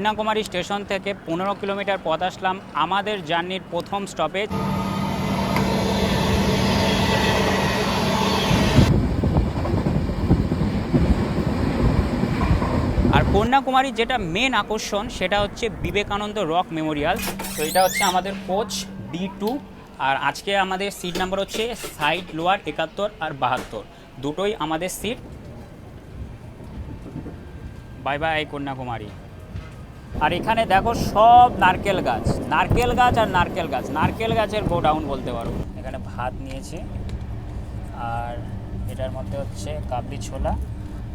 Kanyakumari station থেকে পনেরো kilometre পথ আসলাম আমাদের জার্নির প্রথম স্টপেজ। আর কন্যাকুমারীর যেটা মেন আকর্ষণ, সেটা হচ্ছে বিবেকানন্দ রক মেমোরিয়াল। তো এটা হচ্ছে আমাদের কোচ ডি টু, আর আজকে আমাদের সিট নাম্বার হচ্ছে সাইড লোয়ার একাত্তর আর বাহাত্তর। দুটোই আমাদের সিট। Bye bye Kanyakumari. আর এখানে দেখো সব নারকেল গাছ নারকেল গাছ আর নারকেল গাছ। নারকেল গাছের গোডাউন বলতে পারো। এখানে ভাত নিয়েছি। আর এটার মধ্যে হচ্ছে কাবলি ছোলা,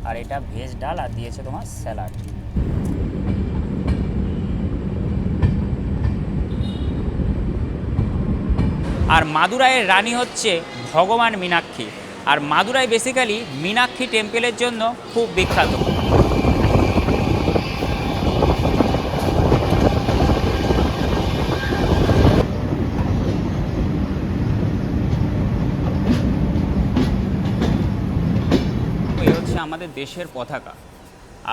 আর এটা ভেজ ডাল, আর দিয়েছে তোমার স্যালাড। আর মাদুরাইয়ের রানী হচ্ছে ভগবান মীনাক্ষী। আর মাদুরাই বেসিক্যালি মীনাক্ষী টেম্পেলের জন্য খুব বিখ্যাত এই হচ্ছে আমাদের দেশের পতাকা।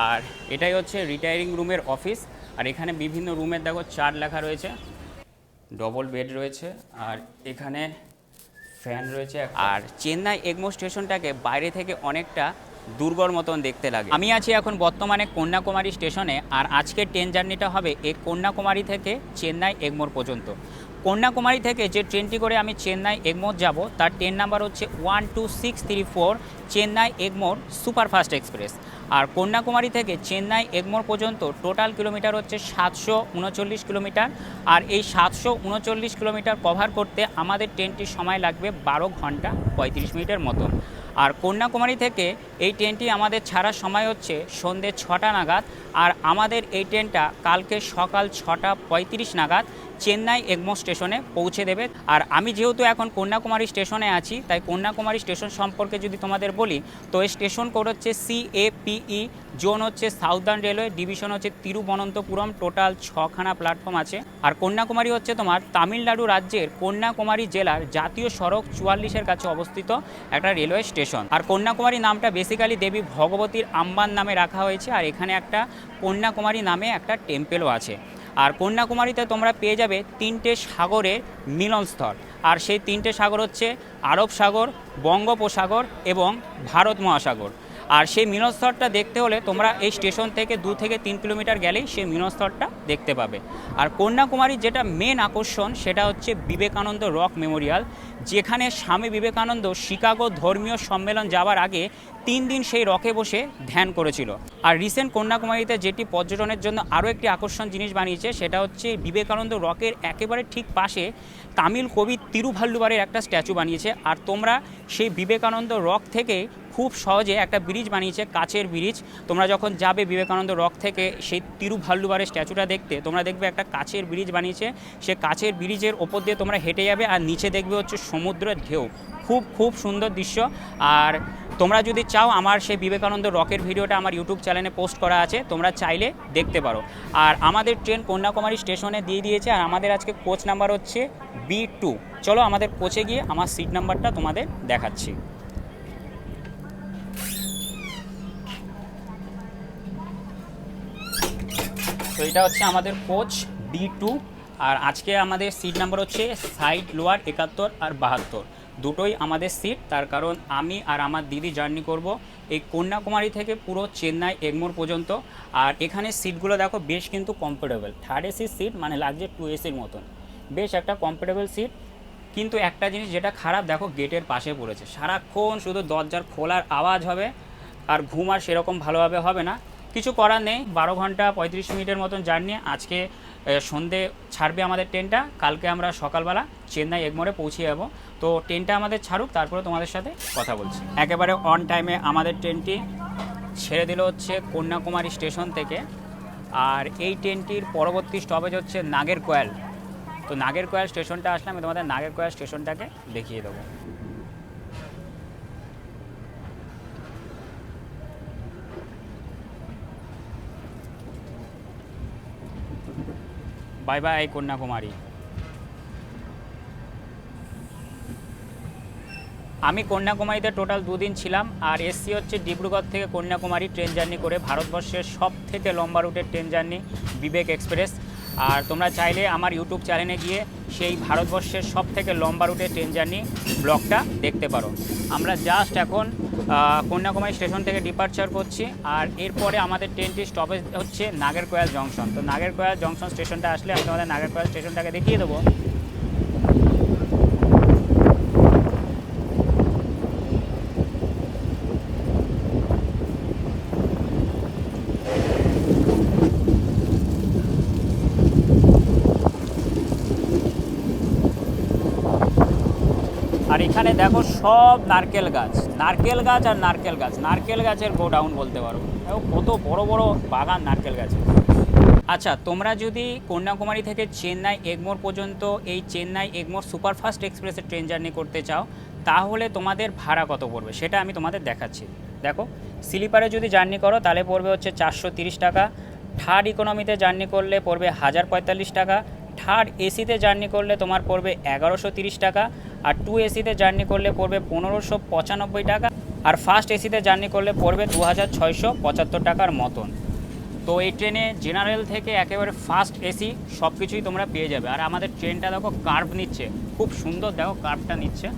আর এটাই হচ্ছে রিটায়ারিং রুমের অফিস আর এখানে বিভিন্ন রুমের দেখো চার লেখা রয়েছে। ডবল বেড রয়েছে। আর এখানে ফ্যান রয়েছে। আর চেন্নাই এগমো স্টেশনটাকে বাইরে থেকে অনেকটা দুর্গর মতন দেখতে লাগে। আমি আছি এখন বর্তমানে কন্যাকুমারী স্টেশনে আর আজকের ট্রেন জার্নিটা হবে এই কন্যাকুমারী থেকে চেন্নাই এগমোর পর্যন্ত। কন্যাকুমারী থেকে যে ট্রেনটি করে আমি চেন্নাই এগমোর যাব, তার ট্রেন নাম্বার হচ্ছে one two six three four Chennai Egmore superfast express. আর কন্যাকুমারী থেকে চেন্নাই এগমোর পর্যন্ত টোটাল কিলোমিটার হচ্ছে সাতশো উনচল্লিশ কিলোমিটার। আর এই সাতশো উনচল্লিশ কিলোমিটার কভার করতে আমাদের ট্রেনটির সময় লাগবে বারো ঘণ্টা পঁয়ত্রিশ মিনিটের মতন আর কন্যাকুমারী থেকে এই ট্রেনটি আমাদের ছাড়ার সময় হচ্ছে সন্ধ্যে ছটা নাগাদ। আর আমাদের এই ট্রেনটা কালকে সকাল ছটা পঁয়ত্রিশ নাগাদ চেন্নাই এগমো স্টেশনে পৌঁছে দেবে। আর আমি যেহেতু এখন কন্যাকুমারী স্টেশনে আছি, তাই কন্যাকুমারী স্টেশন সম্পর্কে যদি তোমাদের বলি, তো এই স্টেশন কোড হচ্ছে সিএপিই জোন হচ্ছে সাউদার্ন রেলওয়ে, ডিভিশন হচ্ছে তিরুবনন্তপুরম, টোটাল ছখানা প্ল্যাটফর্ম আছে। আর কন্যাকুমারী হচ্ছে তোমার তামিলনাড়ু রাজ্যের কন্যাকুমারী জেলার জাতীয় সড়ক চুয়াল্লিশের কাছে অবস্থিত একটা রেলওয়ে স্টেশন। আর কন্যাকুমারী নামটা বেসিক্যালি দেবী ভগবতীর আম্বান নামে রাখা হয়েছে, আর এখানে একটা কন্যাকুমারী নামে একটা টেম্পেলও আছে। আর কন্যাকুমারীতে তোমরা পেয়ে যাবে তিনটে সাগরের মিলনস্থল। আর সেই তিনটে সাগর হচ্ছে আরব সাগর, বঙ্গোপসাগর এবং ভারত মহাসাগর। আর সেই মিলনস্থলটা দেখতে হলে তোমরা এই স্টেশন থেকে দু থেকে তিন কিলোমিটার গেলেই সেই মিলনস্থলটা দেখতে পাবে। আর কন্যাকুমারীর যেটা মেন আকর্ষণ, সেটা হচ্ছে বিবেকানন্দ রক মেমোরিয়াল, যেখানে স্বামী বিবেকানন্দ শিকাগো ধর্মীয় সম্মেলন যাওয়ার আগে তিন দিন সেই রকে বসে ধ্যান করেছিল। আর রিসেন্ট কন্যাকুমারীতে যেটি পর্যটনের জন্য আরও একটি আকর্ষণ জিনিস বানিয়েছে, সেটা হচ্ছে বিবেকানন্দ রকের একেবারে ঠিক পাশে তামিল কবি তিরুভাল্লুবারের একটা স্ট্যাচু বানিয়েছে। আর তোমরা সেই বিবেকানন্দ রক থেকে খুব সহজে একটা ব্রিজ বানিয়েছে কাচের ব্রিজ। তোমরা যখন যাবে বিবেকানন্দ রক থেকে সেই তিরুভাল্লুবারের স্ট্যাচুটা দেখতে, তোমরা দেখবে একটা কাচের ব্রিজ বানিয়েছে। সে কাচের ব্রিজের ওপর দিয়ে তোমরা হেঁটে যাবে আর নিচে দেখবে হচ্ছে সমুদ্রের ঢেউ। খুব খুব সুন্দর দৃশ্য। আর তোমরা যদি চাও আমার সেই বিবেকানন্দ রকের ভিডিওটা আমার ইউটিউব চ্যানেলে পোস্ট করা আছে, তোমরা চাইলে দেখতে পারো। আর আমাদের ট্রেন কন্যাকুমারী স্টেশনে দিয়ে দিয়েছে, আর আমাদের আজকে কোচ নাম্বার হচ্ছে বি টু চলো আমাদের কোচে গিয়ে আমার সিট নাম্বারটা তোমাদের দেখাচ্ছি। তো এটা হচ্ছে আমাদের কোচ বি টু আর আজকে আমাদের সিট নাম্বার হচ্ছে সাইড লোয়ার, একাত্তর আর বাহাত্তর। দুটোই আমাদের সিট তার কারণ আমি আর আমার দিদি জার্নি করব এই কন্যাকুমারী থেকে পুরো চেন্নাই এগমোর পর্যন্ত। আর এখানে সিটগুলো দেখো বেশ কিন্তু কমফোর্টেবল থার্ড এসির সিট মানে লাগছে টু এসির মতন। বেশ একটা কমফোর্টেবল সিট কিন্তু একটা জিনিস যেটা খারাপ, দেখো গেটের পাশে পড়েছে। সারাক্ষণ শুধু দরজার খোলার আওয়াজ হবে আর ঘুম আর সেরকম ভালোভাবে হবে না। কিছু করার নেই। বারো ঘণ্টা পঁয়ত্রিশ মিনিটের মতন জার্নি আজকে সন্ধে ছাড়বে আমাদের ট্রেনটা। কালকে আমরা সকালবেলা চেন্নাই এগমোরে পৌঁছে যাব। তো ট্রেনটা আমাদের ছাড়ুক, তারপরে তোমাদের সাথে কথা বলছি। একেবারে অন টাইমে আমাদের ট্রেনটি ছেড়ে দিল হচ্ছে কন্যাকুমারী স্টেশন থেকে। আর এই ট্রেনটির পরবর্তী স্টপেজ হচ্ছে নাগের কোয়াল। তো নাগের কোয়াল স্টেশনটা আসলে আমি তোমাদের নাগের কোয়াল স্টেশনটাকে দেখিয়ে দেবো। Bye bye, Kanyakumari. আমি কন্যাকুমারীতে টোটাল দুদিন ছিলাম, আর এসসি হচ্ছে ডিব্রুগড় থেকে কন্যাকুমারী ট্রেন জার্নি করে ভারতবর্ষের সব থেকে লম্বা রুটের ট্রেন জার্নি, বিবেক এক্সপ্রেস। আর তোমরা চাইলে আমার ইউটিউব চ্যানেলে গিয়ে সেই ভারতবর্ষের সব থেকে লম্বা রুটে ট্রেন জার্নি ব্লকটা দেখতে পারো। আমরা জাস্ট এখন কন্যাকুমারী স্টেশন থেকে ডিপার্চার করছি আর এরপরে আমাদের ট্রেনটি স্টপেজ হচ্ছে নাগেরকোয়াল জংশন তো নাগেরকোয়াল জংশন স্টেশনটা আসলে আমি তোমাদের নাগেরকোয়াল স্টেশনটাকে দেখিয়ে দেবো। আর এখানে দেখো সব নারকেল গাছ নারকেল গাছ আর নারকেল গাছ। নারকেল গাছের গোডাউন বলতে পারো। কত বড় বড় বাগান নারকেল গাছ। আচ্ছা তোমরা যদি কন্যাকুমারী থেকে চেন্নাই এগমোর পর্যন্ত এই চেন্নাই এগমোর সুপারফাস্ট এক্সপ্রেসের ট্রেন জার্নি করতে চাও, তাহলে তোমাদের ভাড়া কত পড়বে সেটা আমি তোমাদের দেখাচ্ছি। দেখো, স্লিপারে যদি জার্নি করো, তাহলে পড়বে হচ্ছে চারশো টাকা। থার্ড ইকোনমিতে জার্নি করলে পড়বে হাজার পঁয়তাল্লিশ টাকা। থার্ড এসিতে জার্নি করলে তোমার পড়বে এগারোশো তিরিশ টাকা, আর টু এসিতে জার্নি করলে পড়বে পনেরোশো পঁচানব্বই টাকা, আর ফার্স্ট এসিতে জার্নি করলে পড়বে দু হাজার ছয়শো পঁচাত্তর টাকার মতন। তো এই ট্রেনে জেনারেল থেকে একেবারে ফার্স্ট এসি সব কিছুই তোমরা পেয়ে যাবে। আর আমাদের ট্রেনটা দেখো কার্ভ নিচ্ছে, খুব সুন্দর দেখো কার্ভটা নিচ্ছে।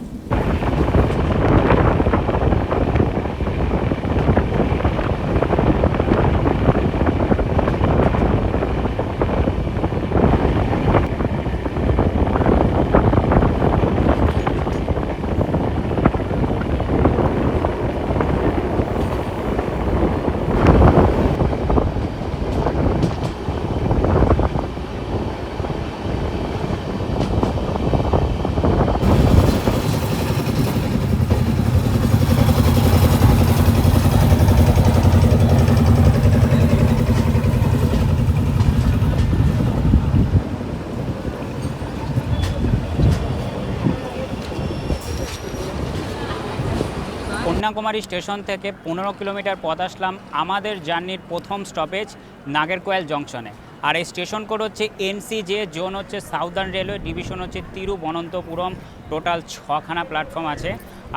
কন্যাকুমারী স্টেশন থেকে পনেরো কিলোমিটার পথ আসলাম আমাদের জার্নির প্রথম স্টপেজ নাগেরকোয়েল জংশনে। আর এই স্টেশন কোড হচ্ছে এনসিজে, জোন হচ্ছে সাউদার্ন রেলওয়ে, ডিভিশন হচ্ছে তিরুবনন্তপুরম। টোটাল ছখানা প্ল্যাটফর্ম আছে।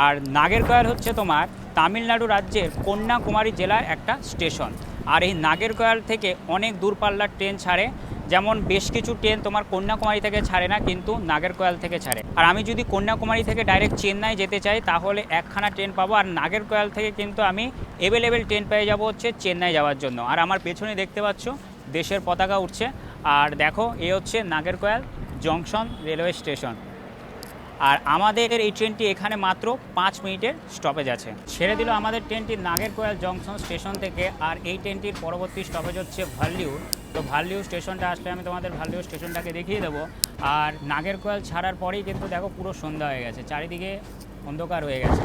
আর নাগেরকোয়েল হচ্ছে তোমার তামিলনাড়ু রাজ্যের কন্যাকুমারী জেলার একটা স্টেশন। আর এই নাগেরকোয়েল থেকে অনেক দূরপাল্লার ট্রেন ছাড়ে। যেমন বেশ কিছু ট্রেন তোমার কন্যাকুমারী থেকে ছাড়ে না, কিন্তু নাগেরকোয়াল থেকে ছাড়ে। আর আমি যদি কন্যাকুমারী থেকে ডাইরেক্ট চেন্নাই যেতে চাই, তাহলে একখানা ট্রেন পাবো, আর নাগেরকোয়াল থেকে কিন্তু আমি অ্যাভেলেবেল ট্রেন পেয়ে যাব হচ্ছে চেন্নাই যাওয়ার জন্য। আর আমার পেছনে দেখতে পাচ্ছ, দেশের পতাকা উঠছে। আর দেখো, এ হচ্ছে নাগেরকোয়াল জংশন রেলওয়ে স্টেশন। আর আমাদের এই ট্রেনটি এখানে মাত্র পাঁচ মিনিটের স্টপেজ আছে। ছেড়ে দিল আমাদের ট্রেনটি নাগেরকোয়াল জংশন স্টেশন থেকে, আর এই ট্রেনটির পরবর্তী স্টপেজ হচ্ছে ভাল্লিউর তো ভাল্লিউ স্টেশনটা আসলে আমি তোমাদের ভাল্লিউ স্টেশনটাকে দেখিয়ে দেবো। আর নাগেরকোয়াল ছাড়ার পরেই কিন্তু দেখো পুরো সন্ধ্যা হয়ে গেছে, চারিদিকে অন্ধকার হয়ে গেছে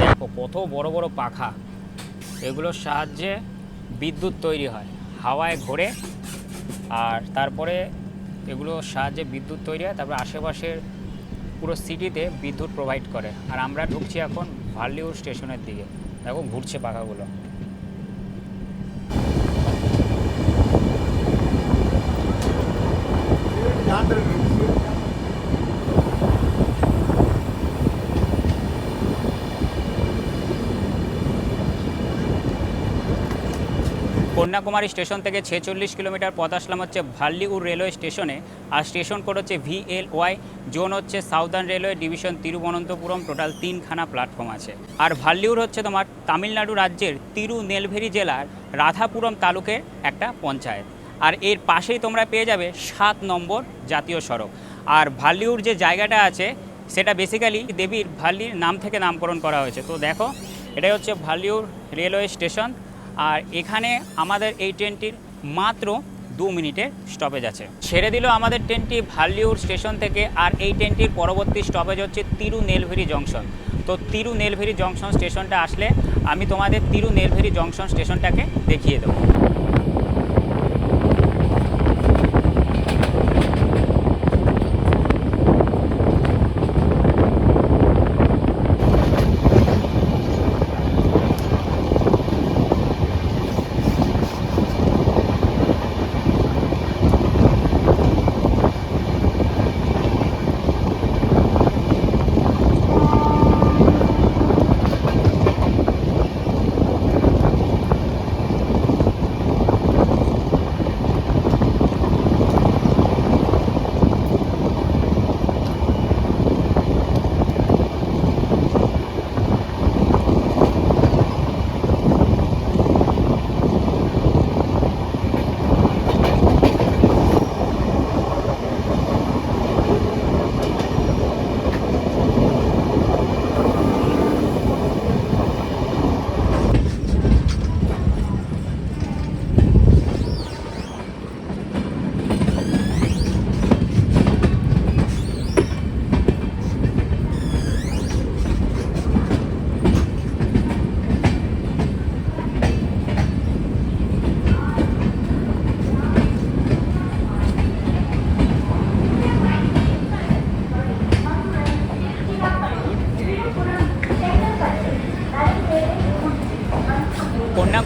দেখো কত বড় বড় পাখা এগুলোর সাহায্যে বিদ্যুৎ তৈরি হয়। হাওয়ায় ঘোরে আর তারপরে এগুলোর সাহায্যে বিদ্যুৎ তৈরি হয়, তারপরে আশেপাশের পুরো সিটিতে বিদ্যুৎ প্রোভাইড করে। আর আমরা ঢুকছি এখন ভার্লিউর স্টেশনের দিকে। দেখো ঘুরছে পাখাগুলো। কন্যাকুমারী স্টেশন থেকে ছেচল্লিশ কিলোমিটার পথ আসলাম হচ্ছে ভাল্লিউর রেলওয়ে স্টেশনে। আর স্টেশন কোড হচ্ছে ভিএল ওয়াই জোন হচ্ছে southern railway, division Thiruvananthapuram, total তিনখানা প্ল্যাটফর্ম আছে। আর ভাল্লিউর হচ্ছে তোমার তামিলনাড়ু রাজ্যের তিরুনেলভেরি জেলার রাধাপুরম তালুকের একটা পঞ্চায়েত। আর এর পাশেই তোমরা পেয়ে যাবে সাত নম্বর জাতীয় সড়ক। আর ভাল্লিউর যে জায়গাটা আছে, সেটা বেসিক্যালি দেবীর ভাল্লির নাম থেকে নামকরণ করা হয়েছে। তো দেখো, এটাই হচ্ছে ভাল্লিউর রেলওয়ে স্টেশন। আর এখানে আমাদের এই ট্রেনটির মাত্র দু মিনিটের স্টপেজ আছে। ছেড়ে দিল আমাদের ট্রেনটি ভাল্লিউর স্টেশন থেকে, আর এই ট্রেনটির পরবর্তী স্টপেজ হচ্ছে তিরুনেলভেরি জংশন। তো তিরুনেলভেরি জংশন স্টেশনটা আসলে আমি তোমাদের তিরুনেলভেরি জংশন স্টেশনটাকে দেখিয়ে দেবো।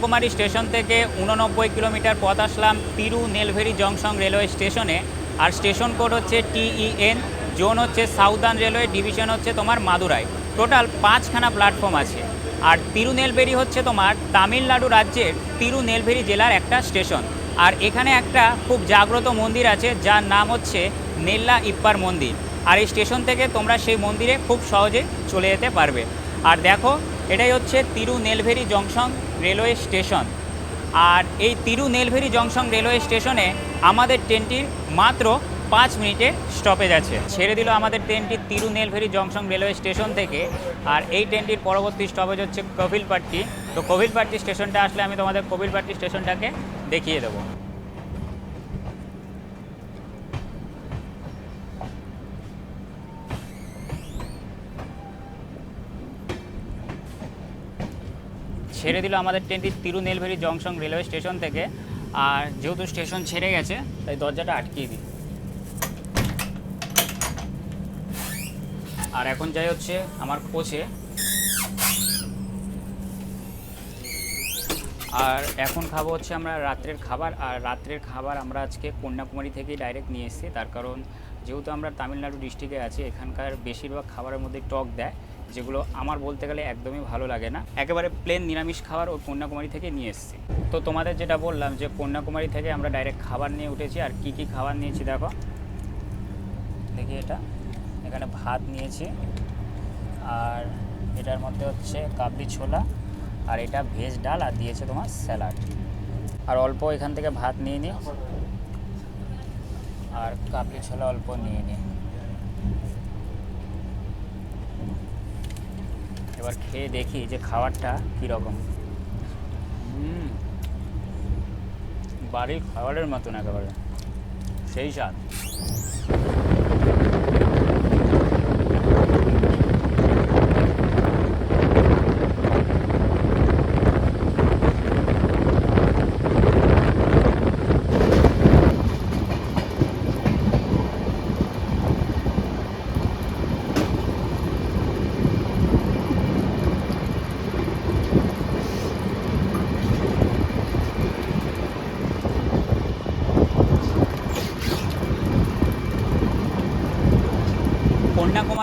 কন্যাকুমারী স্টেশন থেকে উননব্বই কিলোমিটার পথ আসলাম তিরু নেলভেরি জংশন রেলওয়ে স্টেশনে। আর স্টেশন কোড হচ্ছে টিইএন, জোন হচ্ছে সাউদার্ন রেলওয়ে, ডিভিশন হচ্ছে তোমার মাদুরাই। টোটাল পাঁচখানা প্ল্যাটফর্ম আছে। আর তিরুনেলভেরি হচ্ছে তোমার তামিলনাড়ু রাজ্যের তিরুনেলভেরি জেলার একটা স্টেশন। আর এখানে একটা খুব জাগ্রত মন্দির আছে, যার নাম হচ্ছে নেল্লা ইপ্পার মন্দির। আর এই স্টেশন থেকে তোমরা সেই মন্দিরে খুব সহজে চলে যেতে পারবে। আর দেখো, এটাই হচ্ছে তিরুনেলভেরি জংশন। Railway station. আর এই তিরুনেলভেরি জংশন রেলওয়ে স্টেশনে আমাদের ট্রেনটির মাত্র পাঁচ মিনিটে স্টপেজ আছে। ছেড়ে দিল আমাদের ট্রেনটি তিরুনেলভেরি জংশন রেলওয়ে স্টেশন থেকে। আর এই ট্রেনটির পরবর্তী স্টপেজ হচ্ছে কভিলপাট্টি তো কভিলপাট্টি স্টেশনটা আসলে আমি তোমাদের কভিলপাট্টি স্টেশনটাকে দেখিয়ে দেবো। ছেড়ে দিল আমাদের ট্রেনটি তিরুনেলভেরি জংশন রেলওয়ে স্টেশন থেকে। আর যেহেতু স্টেশন ছেড়ে গেছে, তাই দরজাটা আটকিয়ে দিই। আর এখন যাই হচ্ছে আমার কোচে। আর এখন খাব হচ্ছে আমরা রাত্রের খাবার, আর রাত্রের খাবার আমরা আজকে কন্যাকুমারী থেকেই ডাইরেক্ট নিয়ে এসেছি। তার কারণ, যেহেতু আমরা তামিলনাড়ু ডিস্ট্রিক্টে আছি, এখানকার বেশিরভাগ খাবারের মধ্যে টক দেয়। যেগুলো আমার বলতে গেলে একদমই ভালো লাগে না। একেবারে প্লেন নিরামিষ খাবার ওই কন্যাকুমারী থেকে নিয়ে এসেছি। তো তোমাদের যেটা বললাম যে কন্যাকুমারী থেকে আমরা ডাইরেক্ট খাবার নিয়ে উঠেছি, আর কি কি খাবার নিয়েছি দেখো। দেখি এটা। এখানে ভাত নিয়েছি, আর এটার মধ্যে হচ্ছে কাবলি ছোলা, আর এটা ভেজ ডাল, আর দিয়েছে তোমার স্যালাড। আর অল্প এখান থেকে ভাত নিয়ে নিই। আর কাবলি ছোলা অল্প নিয়ে নিই। এবার খেয়ে দেখি যে খাবারটা কীরকম। বাড়ির খাবারের মতন একেবারে। সেই স্বাদ।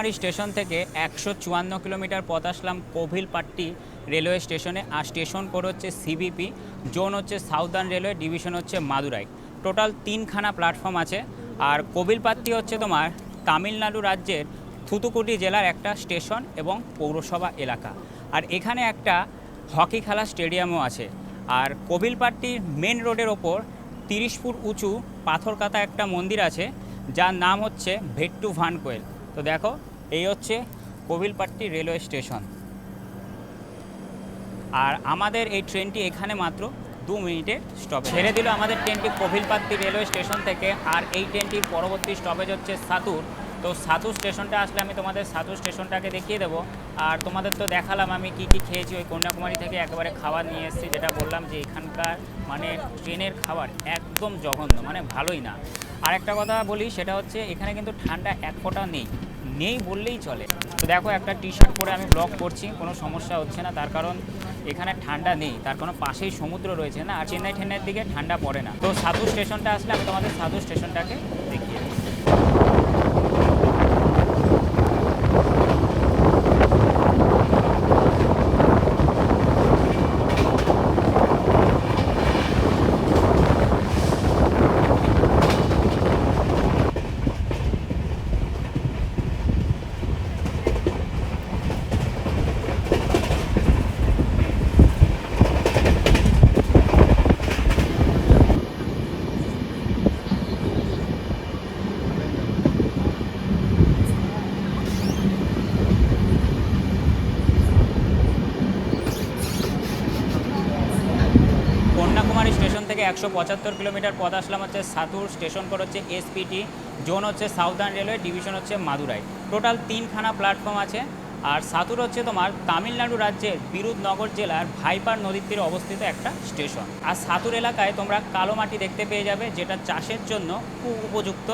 কন্যাকুমারী স্টেশন থেকে একশো চুয়ান্ন কিলোমিটার পথ আসলাম কোভিলপাট্টি রেলওয়ে স্টেশনে। আর স্টেশন কোড হচ্ছে সিবিপি, জোন হচ্ছে সাউদার্ন রেলওয়ে, ডিভিশন হচ্ছে মাদুরাই। টোটাল তিনখানা প্ল্যাটফর্ম আছে। আর কোভিলপাট্টি হচ্ছে তোমার তামিলনাড়ু রাজ্যের থুতুকুডি জেলার একটা স্টেশন এবং পৌরসভা এলাকা। আর এখানে একটা হকি খেলা স্টেডিয়ামও আছে। আর কোভিলপাট্টির মেন রোডের ওপর তিরিশ ফুট উঁচু পাথর কাটা একটা মন্দির আছে, যার নাম হচ্ছে ভেট্টু ভানকোয়েল। তো দেখো এই হচ্ছে কোভিলপাট্টি রেলওয়ে স্টেশন। আর আমাদের এই ট্রেনটি এখানে মাত্র দু মিনিটের স্টপ ছেড়ে দিল আমাদের ট্রেনটি কোভিলপাত্তি রেলওয়ে স্টেশন থেকে। আর এই ট্রেনটির পরবর্তী স্টপেজ হচ্ছে সাতুর। তো সাতুর স্টেশনটা আসলে আমি তোমাদের সাতু স্টেশনটাকে দেখিয়ে দেবো। আর তোমাদের তো দেখালাম আমি কি কি খেয়েছি ওই কন্যাকুমারী থেকে একেবারে খাবার নিয়ে এসেছি, যেটা বললাম যে এখানকার মানে ট্রেনের খাবার একদম জঘন্য মানে ভালোই না। আর একটা কথা বলি, সেটা হচ্ছে এখানে কিন্তু ঠান্ডা এক ফোঁটাও নেই। নেই বললেই চলে। তো দেখো একটা টি শার্ট পরে আমি ব্লগ করছি, কোনো সমস্যা হচ্ছে না। তার কারণ এখানে ঠান্ডা নেই, তার কোনো পাশেই সমুদ্র রয়েছে না, আর চেন্নাই ঠেন্নাইয়ের দিকে ঠান্ডা পড়ে না। তো সাধু স্টেশনটা আসলে আমি তোমাদের সাধু স্টেশনটাকে দেখিয়ে দিই। কন্যাকুমারী স্টেশন থেকে একশো পঁচাত্তর কিলোমিটার পথ আসলাম হচ্ছে সাতুর, স্টেশন কোড হচ্ছে এসপিটি, জোন হচ্ছে সাউদার্ন রেলওয়ে, ডিভিশন হচ্ছে মাদুরাই। টোটাল তিনখানা প্ল্যাটফর্ম আছে। আর সাতুর হচ্ছে তোমার তামিলনাড়ু রাজ্যের বিরুধনগর জেলার ভাইপার নদীর তীরে অবস্থিত একটা স্টেশন। আর সাতুর এলাকায় তোমরা কালো মাটি দেখতে পেয়ে যাবে, যেটা চাষের জন্য খুব উপযুক্ত।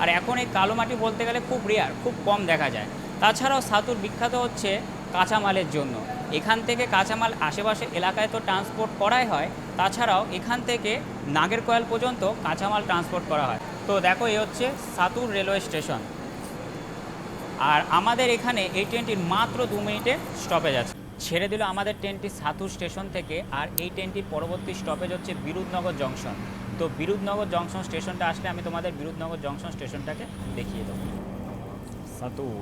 আর এখন এই কালো মাটি বলতে গেলে খুব রেয়ার খুব কম দেখা যায়। তাছাড়াও সাতুর বিখ্যাত হচ্ছে কাঁচামালের জন্য। এখান থেকে কাঁচামাল আশেপাশে এলাকায় তো ট্রান্সপোর্ট করাই হয়, তাছাড়াও এখান থেকে নাগেরকোয়েল পর্যন্ত কাঁচামাল ট্রান্সপোর্ট করা হয়। তো দেখো এই হচ্ছে সাতুর রেলওয়ে স্টেশন। আর আমাদের এখানে এই ট্রেনটির মাত্র দু মিনিটে স্টপেজ আছে। ছেড়ে দিল আমাদের ট্রেনটি সাতুর স্টেশন থেকে, আর এই ট্রেনটির পরবর্তী স্টপেজ হচ্ছে বিরুধনগর জংশন। তো বিরুধনগর জংশন স্টেশনটা আসলে আমি তোমাদের বিরুধনগর জংশন স্টেশনটাকে দেখিয়ে দেবো। সাতুর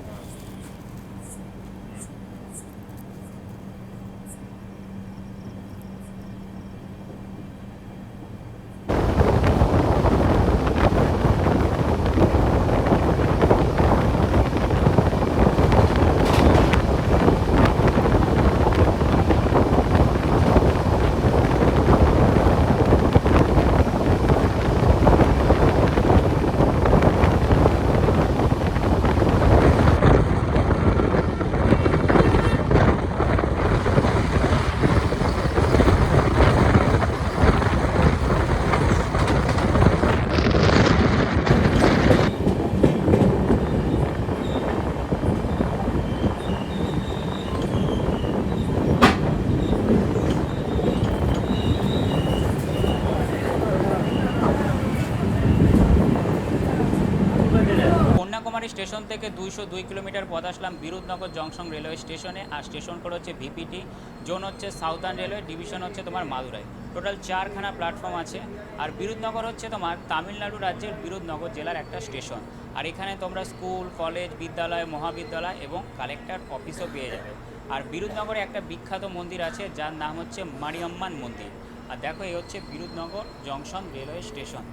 কন্যাকুমারী স্টেশন থেকে দুইশো দুই কিলোমিটার পথ আসলাম বিরুধনগর জংশন রেলওয়ে স্টেশনে। আর স্টেশন কোড হচ্ছে ভিপিটি, জোন হচ্ছে সাউথার্ন রেলওয়ে, ডিভিশন হচ্ছে তোমার মাদুরাই। টোটাল চারখানা প্ল্যাটফর্ম আছে। আর বিরুধনগর হচ্ছে তোমার তামিলনাড়ু রাজ্যের বিরুধনগর জেলার একটা স্টেশন। আর এখানে তোমরা স্কুল, কলেজ, বিদ্যালয়, মহাবিদ্যালয় এবং কালেক্টর অফিসও পেয়ে যাবে। আর বিরুধনগরে একটা বিখ্যাত মন্দির আছে, যার নাম হচ্ছে মারিয়াম্মান মন্দির। আর দেখো, এই হচ্ছে বিরুধনগর জংশন রেলওয়ে স্টেশন।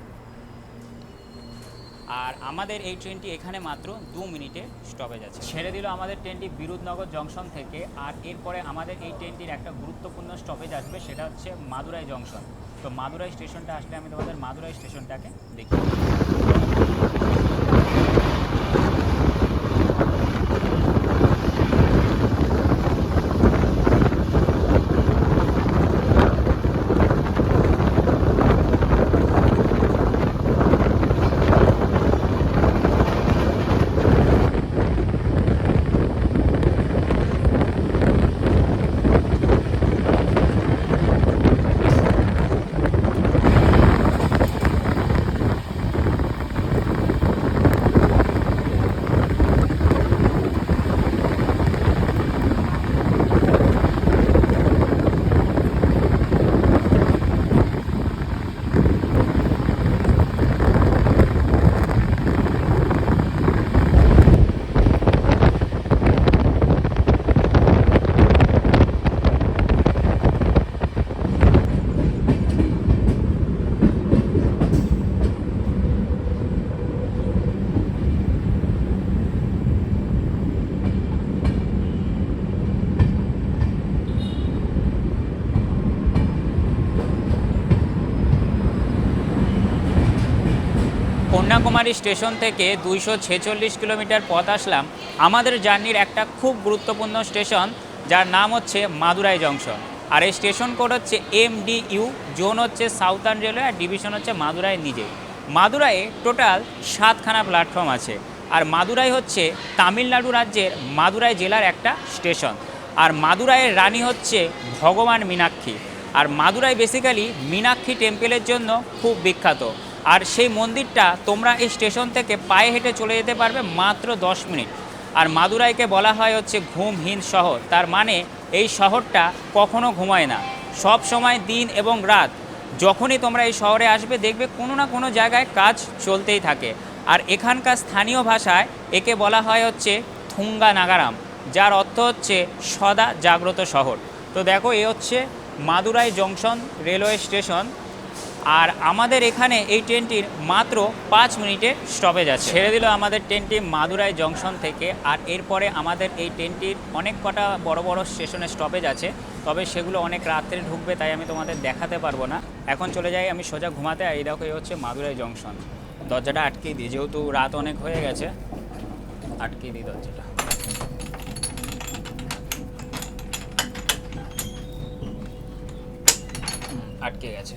আর আমাদের এই ট্রেনটি এখানে মাত্র দু মিনিটে স্টপেজ আছে। ছেড়ে দিল আমাদের ট্রেনটি বিরুদনগর জংশন থেকে আর এরপরে আমাদের এই ট্রেনটির একটা গুরুত্বপূর্ণ স্টপেজ আসবে, সেটা হচ্ছে মাদুরাই জংশন। তো মাদুরাই স্টেশনটা আসলে আমি তোমাদের মাদুরাই স্টেশনটাকে দেখি কন্যাকুমারী স্টেশন থেকে দুইশো ছেচল্লিশ কিলোমিটার পথ আসলাম। আমাদের জার্নির একটা খুব গুরুত্বপূর্ণ স্টেশন, যার নাম হচ্ছে মাদুরাই জংশন। আর এই স্টেশন কোড হচ্ছে এম ডি ইউ, জোন হচ্ছে সাউথার্ন রেলওয়ে, আর ডিভিশন হচ্ছে মাদুরাই নিজেই। মাদুরাইয়ে টোটাল সাতখানা প্ল্যাটফর্ম আছে। আর মাদুরাই হচ্ছে তামিলনাড়ু রাজ্যের মাদুরাই জেলার একটা স্টেশন। আর মাদুরাইয়ের রানী হচ্ছে ভগবান মীনাক্ষী। আর মাদুরাই বেসিক্যালি মীনাক্ষী টেম্পেলের জন্য খুব বিখ্যাত। আর সেই মন্দিরটা তোমরা এই স্টেশন থেকে পায়ে হেঁটে চলে যেতে পারবে মাত্র দশ মিনিট। আর মাদুরাইকে বলা হয় হচ্ছে ঘুমহীন শহর। তার মানে এই শহরটা কখনো ঘুমায় না। সব সময় দিন এবং রাত, যখনই তোমরা এই শহরে আসবে, দেখবে কোনো না কোনো জায়গায় কাজ চলতেই থাকে। আর এখানকার স্থানীয় ভাষায় একে বলা হয় হচ্ছে থুঙ্গা নাগারাম যার অর্থ হচ্ছে সদা জাগ্রত শহর। তো দেখো, এ হচ্ছে মাদুরাই জংশন রেলওয়ে স্টেশন। আর আমাদের এখানে এই ট্রেনটির মাত্র পাঁচ মিনিটে স্টপেজ আছে। ছেড়ে দিল আমাদের ট্রেনটি মাদুরাই জংশন থেকে, আর এরপরে আমাদের এই ট্রেনটির অনেক কটা বড় বড় স্টেশনে স্টপেজ আছে। তবে সেগুলো অনেক রাত্রে ঢুকবে, তাই আমি তোমাদের দেখাতে পারব না। এখন চলে যাই, আমি সোজা ঘুমাতে, আর এই দেখো, এই হচ্ছে মাদুরাই জংশন। দরজাটা আটকেই দিই, যেহেতু রাত অনেক হয়ে গেছে আটকেই দিই দরজাটা। আটকে গেছে।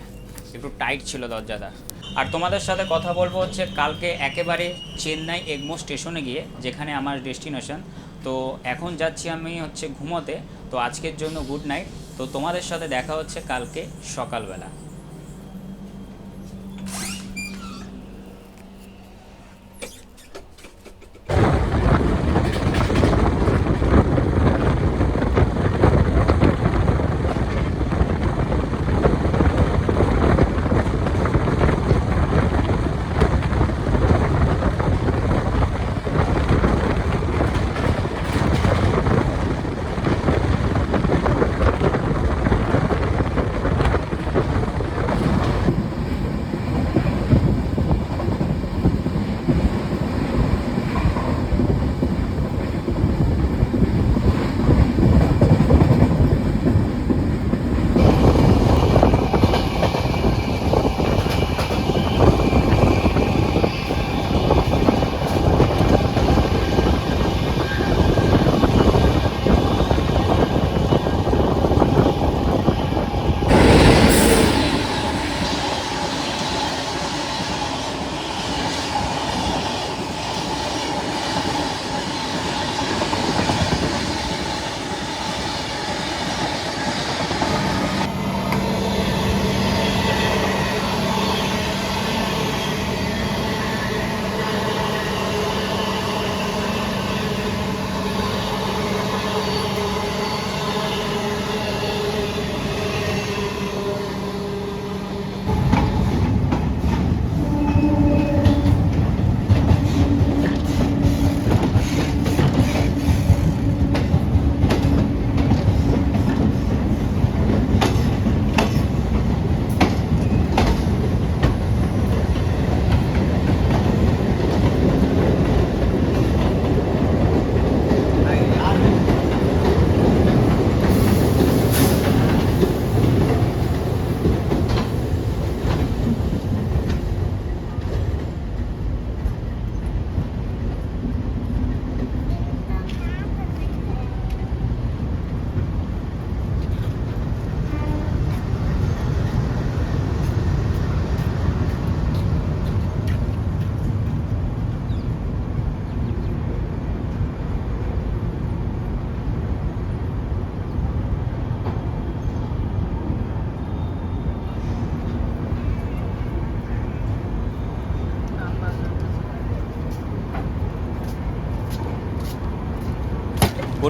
একটু টাইট ছিল দরজাটা। আর তোমাদের সাথে কথা বলব হচ্ছে কালকে একেবারে চেন্নাই এগমো স্টেশনে গিয়ে, যেখানে আমার ডেস্টিনেশন তো এখন যাচ্ছি আমি হচ্ছে ঘুমোতে। তো আজকের জন্য গুড নাইট তো তোমাদের সাথে দেখা হচ্ছে কালকে সকালবেলা।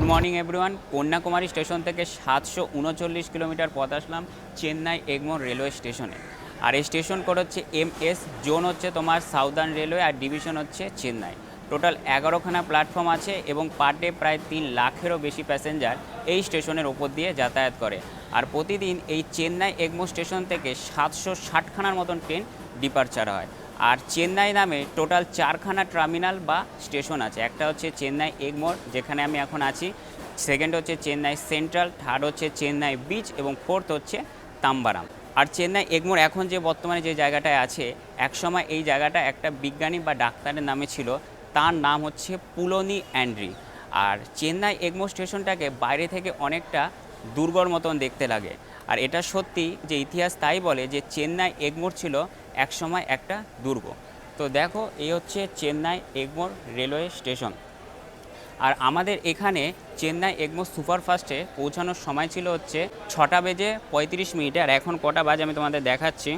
Good morning everyone Kanyakumari station থেকে সাতশো উনচল্লিশ কিলোমিটার পথ আসলাম চেন্নাই এগমোর রেলওয়ে স্টেশনে। আর এই স্টেশন কোড হচ্ছে এম এস, জোন হচ্ছে তোমার সাউদার্ন রেলওয়ে আর ডিভিশন হচ্ছে চেন্নাই। টোটাল এগারোখানা প্ল্যাটফর্ম আছে এবং পার ডে প্রায় তিন লাখেরও বেশি প্যাসেঞ্জার এই স্টেশনের ওপর দিয়ে যাতায়াত করে। আর প্রতিদিন এই চেন্নাই এগমো স্টেশন থেকে সাতশো ষাটখানার মতন ট্রেন ডিপারচার হয়। আর চেন্নাই নামে টোটাল চারখানা টার্মিনাল বা স্টেশন আছে। একটা হচ্ছে চেন্নাই এগমোর যেখানে আমি এখন আছি। সেকেন্ড হচ্ছে চেন্নাই সেন্ট্রাল, থার্ড হচ্ছে চেন্নাই বিচ এবং ফোর্থ হচ্ছে তাম্বারাম। আর চেন্নাই এগমোর এখন যে বর্তমানে যে জায়গাটায় আছে, একসময় এই জায়গাটা একটা বিজ্ঞানী বা ডাক্তারের নামে ছিল। তার নাম হচ্ছে পুলনি অ্যান্ড্রি। আর চেন্নাই এগমো স্টেশনটাকে বাইরে থেকে অনেকটা দুর্গর মতন দেখতে লাগে। আর এটা সত্যি যে ইতিহাস তাই বলে যে চেন্নাই এগমোর ছিল একসময় একটা দুর্গ। তো দেখো, এই হচ্ছে চেন্নাই এগমোর রেলওয়ে স্টেশন। আর আমাদের এখানে চেন্নাই এগমোর সুপারফাস্টে পৌঁছানোর সময় ছিল হচ্ছে ছটা বেজে পঁয়ত্রিশ মিনিটে। আর এখন কটা বাজে আমি তোমাদের দেখাচ্ছি।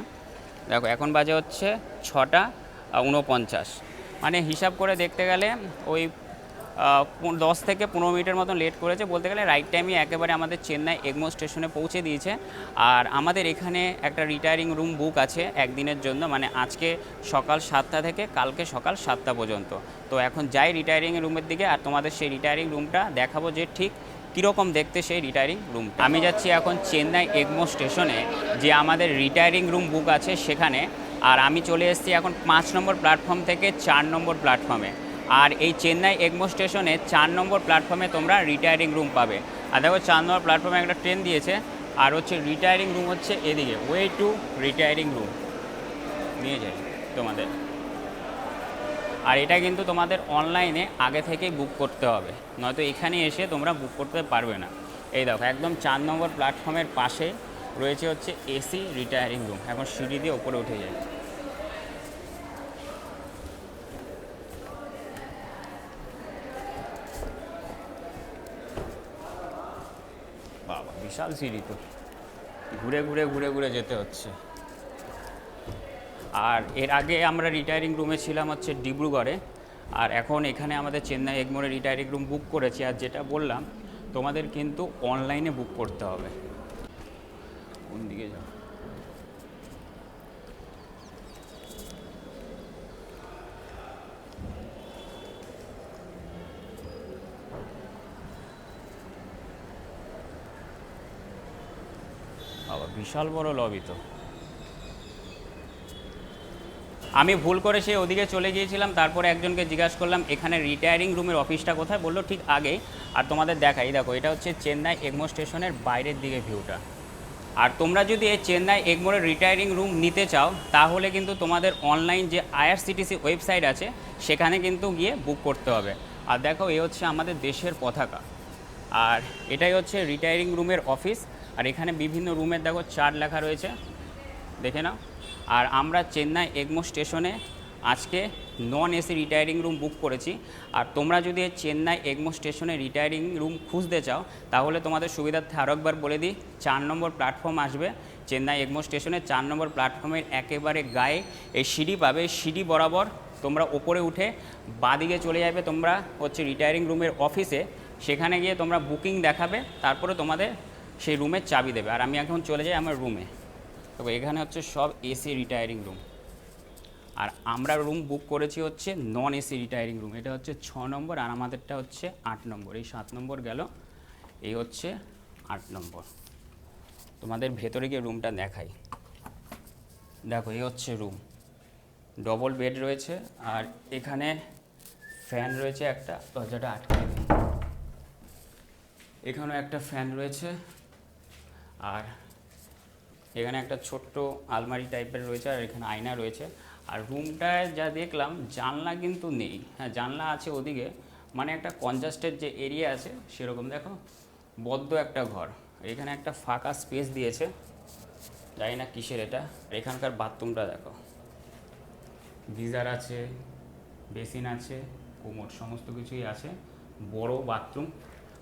দেখো, এখন বাজে হচ্ছে ছটা উনপঞ্চাশ। মানে হিসাব করে দেখতে গেলে ওই দশ থেকে পনেরো মিনিটের মতন লেট করেছে, বলতে গেলে রাইট টাইমে একেবারে আমাদের চেন্নাই এগমো স্টেশনে পৌঁছে দিয়েছে। আর আমাদের এখানে একটা রিটায়ারিং রুম বুক আছে একদিনের জন্য মানে আজকে সকাল সাতটা থেকে কালকে সকাল সাতটা পর্যন্ত। তো এখন যাই রিটায়ারিং রুমের দিকে, আর তোমাদের সেই রিটায়ারিং রুমটা দেখাবো যে ঠিক কীরকম দেখতে সেই রিটায়ারিং রুম আমি যাচ্ছি এখন চেন্নাই এগমো স্টেশনে, যে আমাদের রিটায়ারিং রুম বুক আছে সেখানে। আর আমি চলে এসেছি এখন পাঁচ নম্বর প্ল্যাটফর্ম থেকে চার নম্বর প্ল্যাটফর্মে আর এই চেন্নাই এগমো স্টেশনে চার নম্বর প্ল্যাটফর্মে তোমরা রিটায়ারিং রুম পাবে। আর দেখো, চার নম্বর প্ল্যাটফর্মে একটা ট্রেন দিয়েছে, আর হচ্ছে রিটায়ারিং রুম হচ্ছে এদিকে। ওয়ে টু রিটায়ারিং রুম নিয়ে যাই তোমাদের। আর এটা কিন্তু তোমাদের অনলাইনে আগে থেকেই বুক করতে হবে। নয়তো এখানে এসে তোমরা বুক করতে পারবে না। এই দেখো, একদম চার নম্বর প্ল্যাটফর্মের পাশে রয়েছে হচ্ছে এসি রিটায়ারিং রুম এখন সিঁড়ি দিয়ে ওপরে উঠে যায় বিশাল সিঁড়ি তো। ঘুরে ঘুরে ঘুরে ঘুরে যেতে হচ্ছে। আর এর আগে আমরা রিটায়ারিং রুমে ছিলাম হচ্ছে ডিব্রুগড়ে। আর এখন এখানে আমাদের Chennai Egmore retiring room book করেছি। আর যেটা বললাম, তোমাদের কিন্তু অনলাইনে বুক করতে হবে। কোন দিকে যাও বিশাল বড় লবি তো। আমি ভুল করে সে ওদিকে চলে গিয়েছিলাম, তারপরে একজনকে জিজ্ঞাসা করলাম, এখানে রিটায়ারিং রুমের অফিসটা কোথায়? বলল, ঠিক আগে। আর তোমাদের দেখাই, দেখো, এটা হচ্ছে চেন্নাই এগমো স্টেশনের বাইরের দিকে ভিউটা আর তোমরা যদি এই চেন্নাই এগমোরের রিটায়ারিং রুম নিতে চাও, তাহলে কিন্তু তোমাদের অনলাইন যে আইআরসিটিসি ওয়েবসাইট আছে, সেখানে কিন্তু গিয়ে বুক করতে হবে। আর দেখো, এ হচ্ছে আমাদের দেশের পতাকা। আর এটাই হচ্ছে রিটায়ারিং রুমের অফিস আর এখানে বিভিন্ন রুমের দেখো চার্ট লেখা রয়েছে, দেখে নাও। আর আমরা চেন্নাই এগমো স্টেশনে আজকে non AC retiring room book করেছি। আর তোমরা যদি চেন্নাই এগমো স্টেশনে রিটায়ারিং রুম খুঁজতে চাও, তাহলে তোমাদের সুবিধার্থে আরও একবার বলে দিই, চার নম্বর প্ল্যাটফর্ম আসবে চেন্নাই এগমো স্টেশনে। চার নম্বর প্ল্যাটফর্মের একেবারে গায়ে এই সিঁড়ি পাবে, সিঁড়ি বরাবর তোমরা ওপরে উঠে বাদিকে চলে যাবে তোমরা হচ্ছে রিটায়ারিং রুমের অফিসে। সেখানে গিয়ে তোমরা বুকিং দেখাবে, তারপরে তোমাদের সেই রুমের চাবি দেবে। আর আমি এখন চলে যাই আমার রুমে। তবে এখানে হচ্ছে সব এসি রিটায়ারিং রুম আর আমরা রুম বুক করেছি হচ্ছে নন এসি রিটায়ারিং রুম এটা হচ্ছে ছ নম্বর আর আমাদেরটা হচ্ছে আট নম্বর। এই সাত নম্বর গেল, এই হচ্ছে আট নম্বর। তোমাদের ভেতরে গিয়ে রুমটা দেখাই। দেখো, এই হচ্ছে রুম ডবল বেড রয়েছে আর এখানে ফ্যান রয়েছে একটা, দরজাটা আটকে এখানেও একটা ফ্যান রয়েছে। আর এখানে একটা ছোট্ট আলমারি টাইপের রয়েছে আর এখানে আয়না রয়েছে। আর রুমটায় যা দেখলাম, জানলা কিন্তু নেই। হ্যাঁ জানলা আছে ওদিকে। মানে একটা কনজাস্টেড যে এরিয়া আছে, সেরকম দেখো। বদ্ধ একটা ঘর। এখানে একটা ফাঁকা স্পেস দিয়েছে। জানি না কিসের এটা। এখানকার বাথরুমটা দেখো। গিজার আছে, বেসিন আছে, কোমর সমস্ত কিছুই আছে। বড় বাথরুম।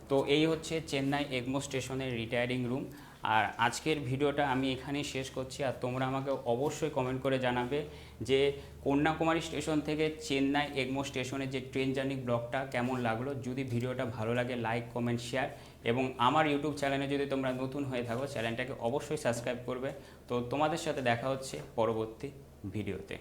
তো এই হচ্ছে চেন্নাই এগমো স্টেশনের রিটায়ারিং রুম আর আজকের ভিডিওটা আমি এখানেই শেষ করছি। আর তোমরা আমাকে অবশ্যই কমেন্ট করে জানাবে যে কন্যাকুমারী স্টেশন থেকে চেন্নাই এগমো স্টেশনের যে ট্রেন জার্নি ব্লগটা কেমন লাগল। যদি ভিডিওটা ভালো লাগে লাইক কমেন্ট শেয়ার এবং আমার ইউটিউব চ্যানেলে যদি তোমরা নতুন হয়ে থাকো চ্যানেলটাকে অবশ্যই সাবস্ক্রাইব করবে। তো তোমাদের সাথে দেখা হচ্ছে পরবর্তী ভিডিওতে।